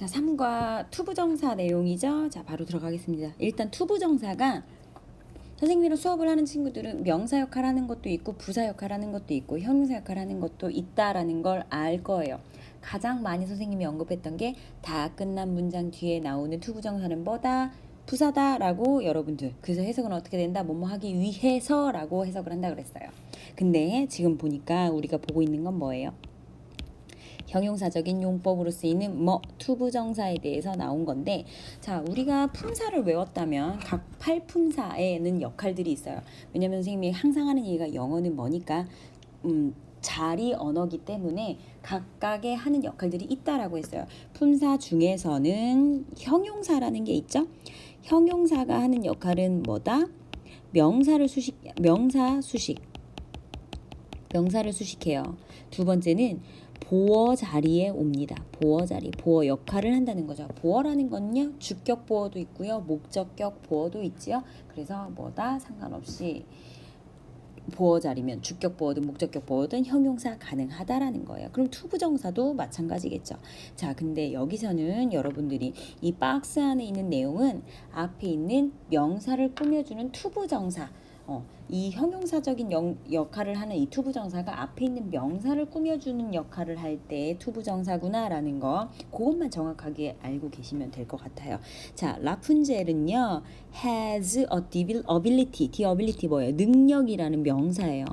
자, 3과 투부정사 내용이죠. 자, 바로 들어가겠습니다. 일단 투부정사가 선생님이랑 수업을 하는 친구들은 명사 역할 하는 것도 있고 부사 역할 하는 것도 있고 형용사 역할 하는 것도 있다라는 걸 알 거예요. 가장 많이 선생님이 언급했던 게 다 끝난 문장 뒤에 나오는 투부정사는 뭐다? 부사다라고 여러분들 그래서 해석은 어떻게 된다? 뭐뭐 하기 위해서라고 해석을 한다 그랬어요. 근데 지금 보니까 우리가 보고 있는 건 뭐예요? 형용사적인 용법으로 쓰이는 뭐 투부정사에 대해서 나온 건데 자 우리가 품사를 외웠다면 각 팔품사에는 역할들이 있어요. 왜냐면 선생님이 항상 하는 얘기가 영어는 뭐니까 음 자리 언어기 때문에 각각의 하는 역할들이 있다라고 했어요. 품사 중에서는 형용사라는 게 있죠? 형용사가 하는 역할은 뭐다? 명사를 수식 명사 수식. 명사를 수식해요. 두 번째는 보어 자리에 옵니다. 보어 자리, 보어 역할을 한다는 거죠. 보어라는 건요, 주격 보어도 있고요, 목적격 보어도 있지요. 그래서 뭐다 상관없이 보어 자리면 주격 보어든 목적격 보어든 형용사 가능하다라는 거예요. 그럼 투부정사도 마찬가지겠죠. 자, 근데 여기서는 여러분들이 이 박스 안에 있는 내용은 앞에 있는 명사를 꾸며주는 투부정사. 어, 이 형용사적인 영, 역할을 하는 이 투부정사가 앞에 있는 명사를 꾸며주는 역할을 할 때 투부정사구나라는 거 그것만 정확하게 알고 계시면 될 것 같아요. 자, 라푼젤은요 has a debil- ability, the ability 뭐예요? 능력이라는 명사예요.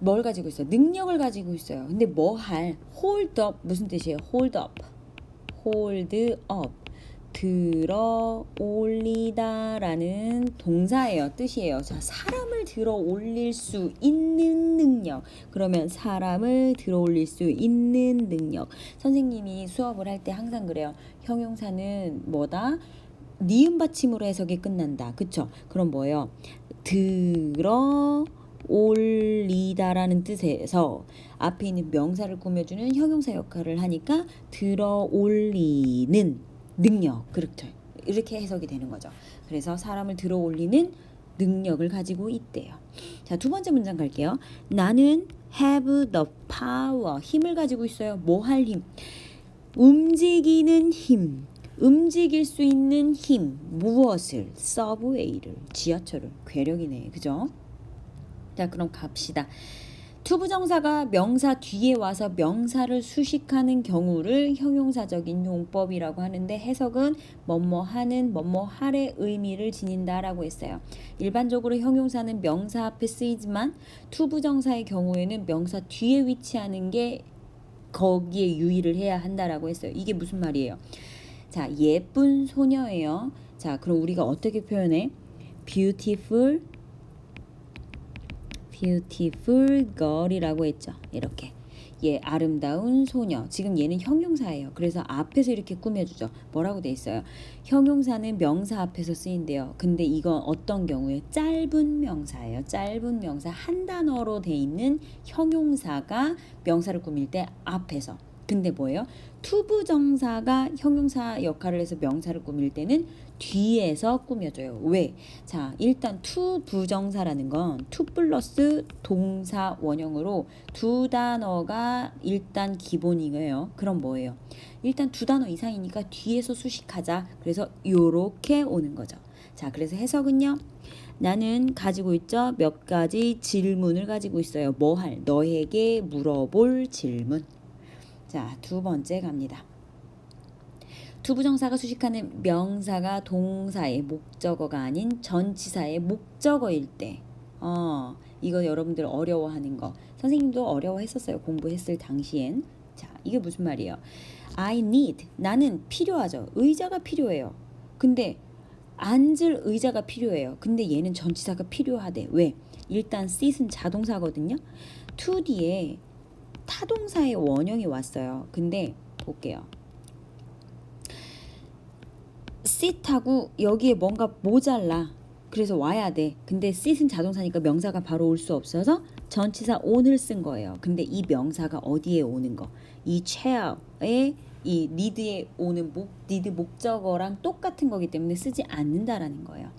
뭘 가지고 있어요? 능력을 가지고 있어요. 근데 뭐 할? hold up 무슨 뜻이에요? hold up, hold up. 들어 올리다 라는 동사예요. 뜻이에요. 자, 사람을 들어 올릴 수 있는 능력. 그러면 사람을 들어 올릴 수 있는 능력. 선생님이 수업을 할 때 항상 그래요. 형용사는 뭐다? 니은 받침으로 해석이 끝난다. 그쵸? 그럼 뭐예요? 들어 올리다라는 뜻에서 앞에 있는 명사를 꾸며주는 형용사 역할을 하니까 들어 올리는 능력 그렇게 이렇게 해석이 되는 거죠. 그래서 사람을 들어 올리는 능력을 가지고 있대요. 자, 두 번째 문장 갈게요. 나는 have the power 힘을 가지고 있어요. 뭐 할 힘? 움직이는 힘. 움직일 수 있는 힘. 무엇을? 서브웨이를, 지하철을. 괴력이네. 그죠? 자, 그럼 갑시다. 투부정사가 명사 뒤에 와서 명사를 수식하는 경우를 형용사적인 용법이라고 하는데 해석은 뭐뭐 하는 뭐뭐 할의 의미를 지닌다라고 했어요. 일반적으로 형용사는 명사 앞에 쓰이지만 투부정사의 경우에는 명사 뒤에 위치하는 게 거기에 유의를 해야 한다라고 했어요. 이게 무슨 말이에요? 자, 예쁜 소녀예요. 자, 그럼 우리가 어떻게 표현해? beautiful beautiful girl이라고 했죠. 이렇게. 예, 아름다운 소녀. 지금 얘는 형용사예요. 그래서 앞에서 이렇게 꾸며주죠. 뭐라고 돼 있어요? 형용사는 명사 앞에서 쓰인대요. 근데 이건 어떤 경우에 짧은 명사예요. 짧은 명사 한 단어로 돼 있는 형용사가 명사를 꾸밀 때 앞에서. 근데 뭐예요? 투부정사가 형용사 역할을 해서 명사를 꾸밀 때는 뒤에서 꾸며줘요. 왜? 자, 일단 투부정사라는 건 투 플러스 동사 원형으로 두 단어가 일단 기본이에요. 그럼 뭐예요? 일단 두 단어 이상이니까 뒤에서 수식하자. 그래서 요렇게 오는 거죠. 자, 그래서 해석은요. 나는 가지고 있죠. 몇 가지 질문을 가지고 있어요. 뭐 할? 너에게 물어볼 질문. 자, 두 번째 갑니다. 투부정사가 수식하는 명사가 동사의 목적어가 아닌 전치사의 목적어일 때. 어, 이거 여러분들 어려워하는 거. 선생님도 어려워했었어요. 공부했을 당시엔. 자, 이게 무슨 말이에요? I need. 나는 필요하죠. 의자가 필요해요. 근데 앉을 의자가 필요해요. 근데 얘는 전치사가 필요하대. 왜? 일단 sit은 자동사거든요. to 뒤에 타동사의 원형이 왔어요. 근데 볼게요. sit하고 여기에 뭔가 모자라. 그래서 와야 돼. 근데 sit은 자동사니까 명사가 바로 올 수 없어서 전치사 on을 쓴 거예요. 근데 이 명사가 어디에 오는 거? 이 chair에 이 need에 오는 목 need 목적어랑 똑같은 거기 때문에 쓰지 않는다라는 거예요.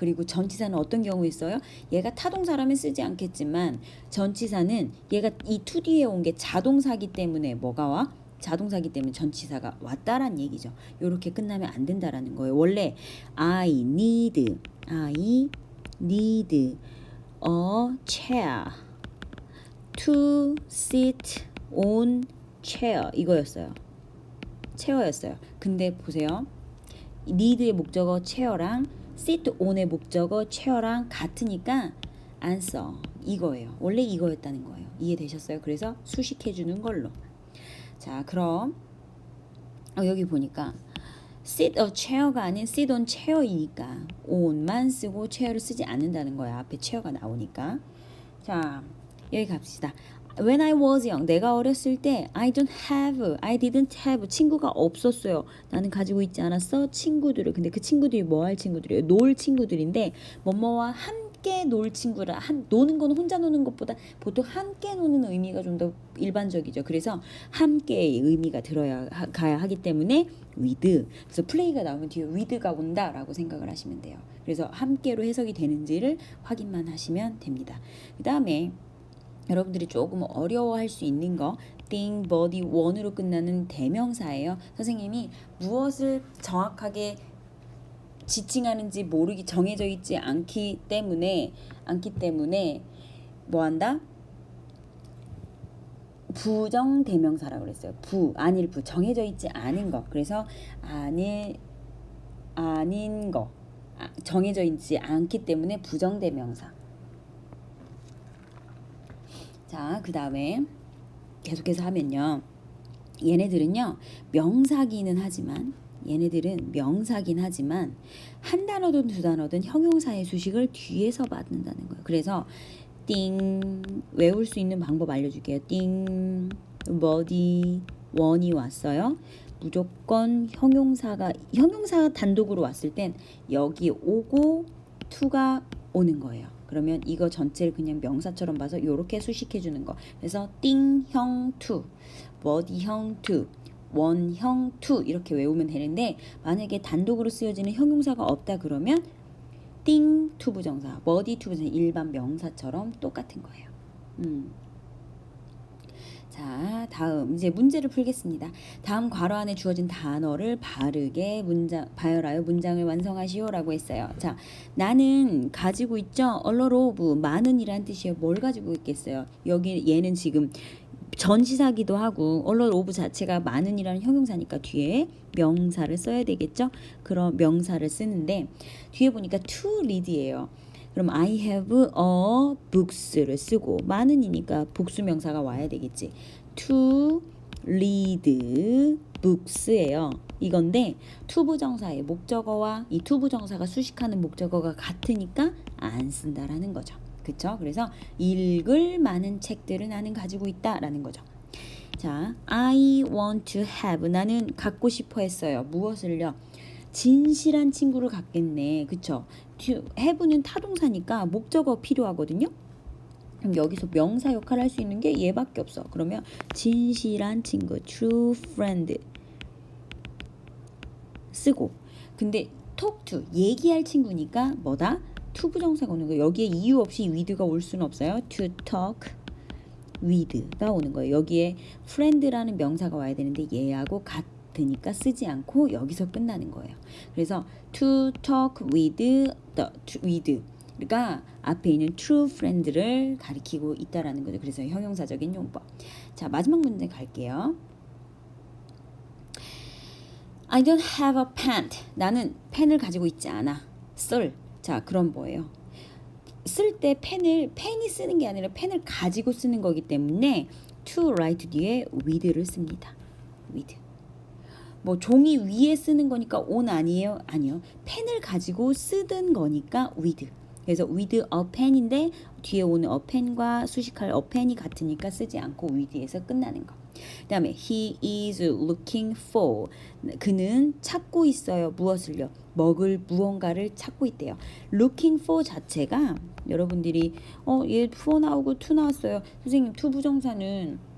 그리고 전치사는 어떤 경우에 있어요? 얘가 타동사라면 쓰지 않겠지만 전치사는 얘가 이 to 뒤에 온 게 자동사기 때문에 뭐가 와? 자동사기 때문에 전치사가 왔다란 얘기죠. 요렇게 끝나면 안 된다라는 거예요. 원래 I need I need a chair to sit on chair 이거였어요. 체어였어요. 근데 보세요. need의 목적어 체어랑 sit on의 목적어 체어랑 같으니까 안 써. 이거예요. 원래 이거였다는 거예요. 이해되셨어요? 그래서 수식해 주는 걸로. 자, 그럼 어, 여기 보니까 sit a chair가 아닌 sit on chair이니까 on만 쓰고 chair를 쓰지 않는다는 거야. 앞에 chair가 나오니까. 자, 여기 갑시다. When I was young, 내가 어렸을 때 I don't have, I didn't have 친구가 없었어요. 나는 가지고 있지 않았어 친구들을. 근데 그 친구들이 뭐 할 친구들이에요? 놀 친구들인데 뭐뭐와 함께 놀 친구라 한 노는 건 혼자 노는 것보다 보통 함께 노는 의미가 좀 더 일반적이죠. 그래서 함께의 의미가 들어야 하, 가야 하기 때문에 with. 그래서 플레이가 나오면 뒤에 with가 온다라고 생각을 하시면 돼요. 그래서 함께로 해석이 되는지를 확인만 하시면 됩니다. 그 다음에 여러분들이 조금 어려워할 수 있는 거 thing, body, one으로 끝나는 대명사예요. 선생님이 무엇을 정확하게 지칭하는지 모르기 정해져 있지 않기 때문에 않기 때문에 뭐 한다? 부정 대명사라고 그랬어요. 부 아닐 부 정해져 있지 않은 거. 그래서 아닐 아닌 거 아, 정해져 있지 않기 때문에 부정 대명사. 자, 그 다음에 계속해서 하면요. 얘네들은요, 명사기는 하지만, 얘네들은 명사긴 하지만, 한 단어든 두 단어든 형용사의 수식을 뒤에서 받는다는 거예요. 그래서, 띵, 외울 수 있는 방법 알려줄게요. 띵, 버디, 원이 왔어요. 무조건 형용사가, 형용사 단독으로 왔을 땐 여기 오고, 투가 오는 거예요. 그러면 이거 전체를 그냥 명사처럼 봐서 이렇게 수식해 주는 거. 그래서 띵형 투, 버디형 투, 원형 투 이렇게 외우면 되는데 만약에 단독으로 쓰여지는 형용사가 없다 그러면 띵 투부정사, 버디 투부정사 일반 명사처럼 똑같은 거예요. 음. 자, 다음 이제 문제를 풀겠습니다. 다음 괄호 안에 주어진 단어를 바르게 문장 바열하여 문장을 완성하시오라고 했어요. 자, 나는 가지고 있죠. 얼러로브 많은이란 뜻이에요. 뭘 가지고 있겠어요? 여기 얘는 지금 전시사기도 하고 얼러 오브 자체가 많은이라는 형용사니까 뒤에 명사를 써야 되겠죠? 그런 명사를 쓰는데 뒤에 보니까 to read이에요. 그럼 I have a books를 쓰고 많은이니까 복수 명사가 와야 되겠지. to read books예요. 이건데 투부정사의 목적어와 이 투부정사가 수식하는 목적어가 같으니까 안 쓴다라는 거죠. 그쵸? 그래서 읽을 많은 책들을 나는 가지고 있다라는 거죠. 자, I want to have 나는 갖고 싶어 했어요. 무엇을요? 진실한 친구를 갖겠네. 그쵸? have는 타동사니까 목적어 필요하거든요. 그럼 여기서 명사 역할을 할 수 있는 게 얘밖에 없어. 그러면 진실한 친구, true friend 쓰고 근데 talk to 얘기할 친구니까 뭐다? to 부정사가 오는 거예요. 여기에 이유 없이 with가 올 수는 없어요. to talk with가 오는 거예요. 여기에 friend라는 명사가 와야 되는데 얘하고 같 으니까 쓰지 않고 여기서 끝나는 거예요. 그래서 to talk with the with 가 앞에 있는 true friend를 가리키고 있다라는 거죠. 그래서 형용사적인 용법. 자, 마지막 문제 갈게요. I don't have a pen. 나는 펜을 가지고 있지 않아. 쓸. 자, 그럼 뭐예요? 쓸 때 펜을 펜이 쓰는 게 아니라 펜을 가지고 쓰는 거기 때문에 to write 뒤에 with를 씁니다. with. 뭐 종이 위에 쓰는 거니까 on 아니에요? 아니요. 펜을 가지고 쓰던 거니까 with. 그래서 with a pen인데 뒤에 오는 a pen과 수식할 a pen이 같으니까 쓰지 않고 with에서 끝나는 거. 그다음에 he is looking for 그는 찾고 있어요. 무엇을요? 먹을 무언가를 찾고 있대요. looking for 자체가 여러분들이 어얘 for 나오고 to 나왔어요. 선생님 to 부정사는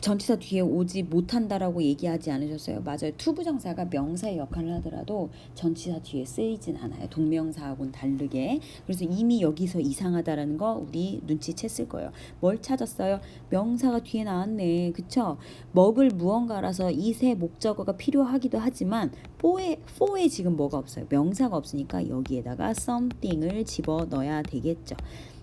전치사 뒤에 오지 못한다라고 얘기하지 않으셨어요. 맞아요. 투부정사가 명사의 역할을 하더라도 전치사 뒤에 쓰이진 않아요. 동명사하고는 다르게. 그래서 이미 여기서 이상하다라는 거 우리 눈치챘을 거예요. 뭘 찾았어요? 명사가 뒤에 나왔네. 그쵸? 먹을 무언가라서 이 세 목적어가 필요하기도 하지만 for에, for에 지금 뭐가 없어요. 명사가 없으니까 여기에다가 something을 집어 넣어야 되겠죠.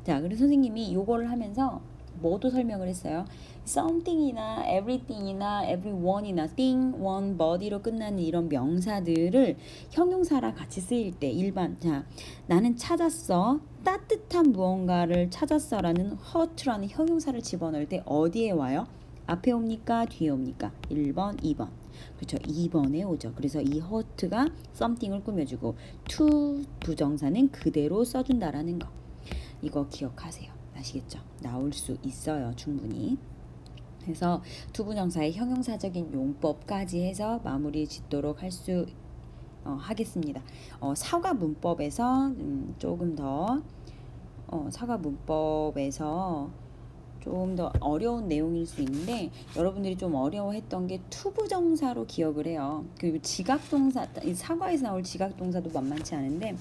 자, 그래서 선생님이 요거를 하면서 뭐도 설명을 했어요. something이나 everything이나 everyone이나 thing, one, body로 끝나는 이런 명사들을 형용사랑 같이 쓰일 때 일반 자 나는 찾았어 따뜻한 무언가를 찾았어라는 hurt라는 형용사를 집어넣을 때 어디에 와요? 앞에 옵니까? 뒤에 옵니까? 1번, 2번. 그렇죠. 2번에 오죠. 그래서 이 hurt가 something을 꾸며주고 to 부정사는 그대로 써준다라는 거. 이거 기억하세요. 아시겠죠? 나올 수 있어요. 충분히. 그래서 투부정사의 형용사적인 용법까지 해서 마무리 짓도록 할수 어, 하겠습니다. 어, 사과 문법에서 음, 조금 더 어, 사과 문법에서 조금 더 어려운 내용일 수 있는데 여러분들이 좀 어려워했던 게 투부정사로 기억을 해요. 그리고 지각동사 이 사과에서 나올 지각동사도 만만치 않은데 어,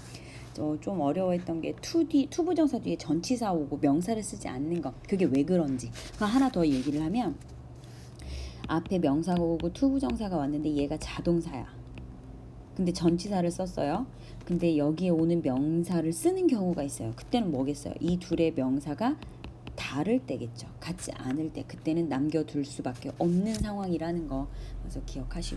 좀 어려워했던 게 투뒤 투부정사 뒤에 전치사 오고 명사를 쓰지 않는 것 그게 왜 그런지 그 하나 더 얘기를 하면 앞에 명사가 오고 투부정사가 왔는데 얘가 자동사야. 근데 전치사를 썼어요. 근데 여기에 오는 명사를 쓰는 경우가 있어요. 그때는 뭐겠어요? 이 둘의 명사가 다를 때겠죠. 같지 않을 때 그때는 남겨둘 수밖에 없는 상황이라는 거 그래서 기억하시고